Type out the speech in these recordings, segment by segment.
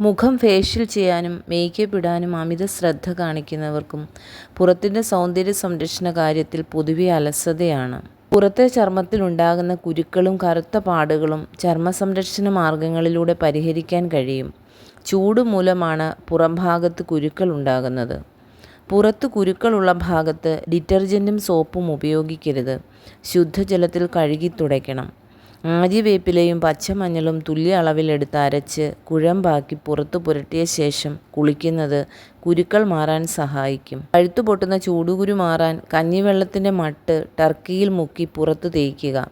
മുഖം ഫേഷ്യൽ ചെയ്യാനും മേക്കപ്പ് ഇടാനും അമിത ശ്രദ്ധ കാണിക്കുന്നവർക്കും പുറത്തിന്റെ സൗന്ദര്യ സംരക്ഷണ കാര്യത്തിൽ പൊതുവെ അലസതയാണ്. പുറത്തെ ചർമ്മത്തിൽ ഉണ്ടാകുന്ന കുരുക്കളും കറുത്ത പാടുകളും ചർമ്മ സംരക്ഷണ മാർഗങ്ങളിലൂടെ പരിഹരിക്കാൻ കഴിയും. ചൂട് മൂലമാണ് പുറംഭാഗത്ത് കുരുക്കൾ ഉണ്ടാകുന്നത്. പുറത്ത് കുരുക്കളുള്ള ഭാഗത്ത് ഡിറ്റർജന്റും സോപ്പും ഉപയോഗിക്കരുത്. ശുദ്ധജലത്തിൽ കഴുകി തുടയ്ക്കണം. ആര്യവേപ്പിലയും പച്ചമഞ്ഞളും തുല്യ അളവിലെടുത്ത് അരച്ച് കുഴമ്പാക്കി പുറത്ത് പുരട്ടിയ ശേഷം കുളിക്കുന്നത് കുരുക്കൾ മാറാൻ സഹായിക്കും. കഴുത്തു പൊട്ടുന്ന ചൂടുകുരു മാറാൻ കഞ്ഞിവെള്ളത്തിന്റെ മട്ട് ടർക്കിയിൽ മുക്കി പുറത്ത് തേയ്ക്കുക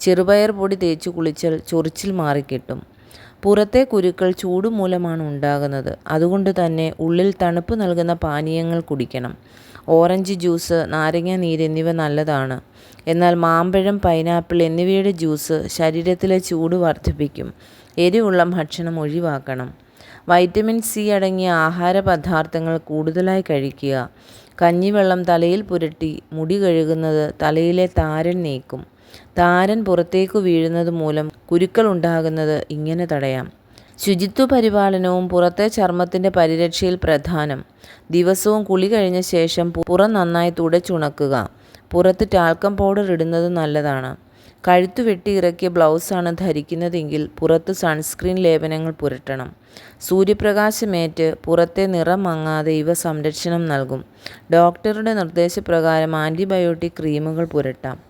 ചെറുപയർ പൊടി തേച്ച് കുളിച്ചാൽ ചൊറിച്ചിൽ മാറിക്കിട്ടും. പുറത്തെ കുരുക്കൾ ചൂട് മൂലമാണ് ഉണ്ടാകുന്നത്. അതുകൊണ്ട് തന്നെ ഉള്ളിൽ തണുപ്പ് നൽകുന്ന പാനീയങ്ങൾ കുടിക്കണം. ഓറഞ്ച് ജ്യൂസ് നാരങ്ങ നീര് എന്നിവ നല്ലതാണ്. എന്നാൽ മാമ്പഴം പൈനാപ്പിൾ എന്നിവയുടെ ജ്യൂസ് ശരീരത്തിലെ ചൂട് വർദ്ധിപ്പിക്കും. എരിവുള്ള ഭക്ഷണം ഒഴിവാക്കണം. വൈറ്റമിൻ സി അടങ്ങിയ ആഹാര പദാർത്ഥങ്ങൾ കൂടുതലായി കഴിക്കുക. കഞ്ഞിവെള്ളം തലയിൽ പുരട്ടി മുടി കഴുകുന്നത് തലയിലെ താരൻ നീക്കും. താരൻ പുറത്തേക്ക് വീഴുന്നത് മൂലം കുരുക്കൾ ഉണ്ടാകുന്നത് ഇങ്ങനെ തടയാം. ശുചിത്വ പരിപാലനവും പുറത്തെ ചർമ്മത്തിന്റെ പരിരക്ഷയിൽ പ്രധാനം. ദിവസവും കുളി കഴിഞ്ഞ ശേഷം പുറം നന്നായി തുടച്ചുണക്കുക. പുറത്ത് ടാൽക്കം പൗഡർ ഇടുന്നത് നല്ലതാണ്. കഴുത്തു വെട്ടി ഇറക്കിയ ബ്ലൗസാണ് ധരിക്കുന്നതെങ്കിൽ പുറത്ത് സൺസ്ക്രീൻ ലേപനങ്ങൾ പുരട്ടണം. സൂര്യപ്രകാശമേറ്റ് പുറത്തെ നിറം മങ്ങാതെ ഇവ സംരക്ഷണം നൽകും. ഡോക്ടറുടെ നിർദ്ദേശപ്രകാരം ആന്റിബയോട്ടിക് ക്രീമുകൾ പുരട്ടാം.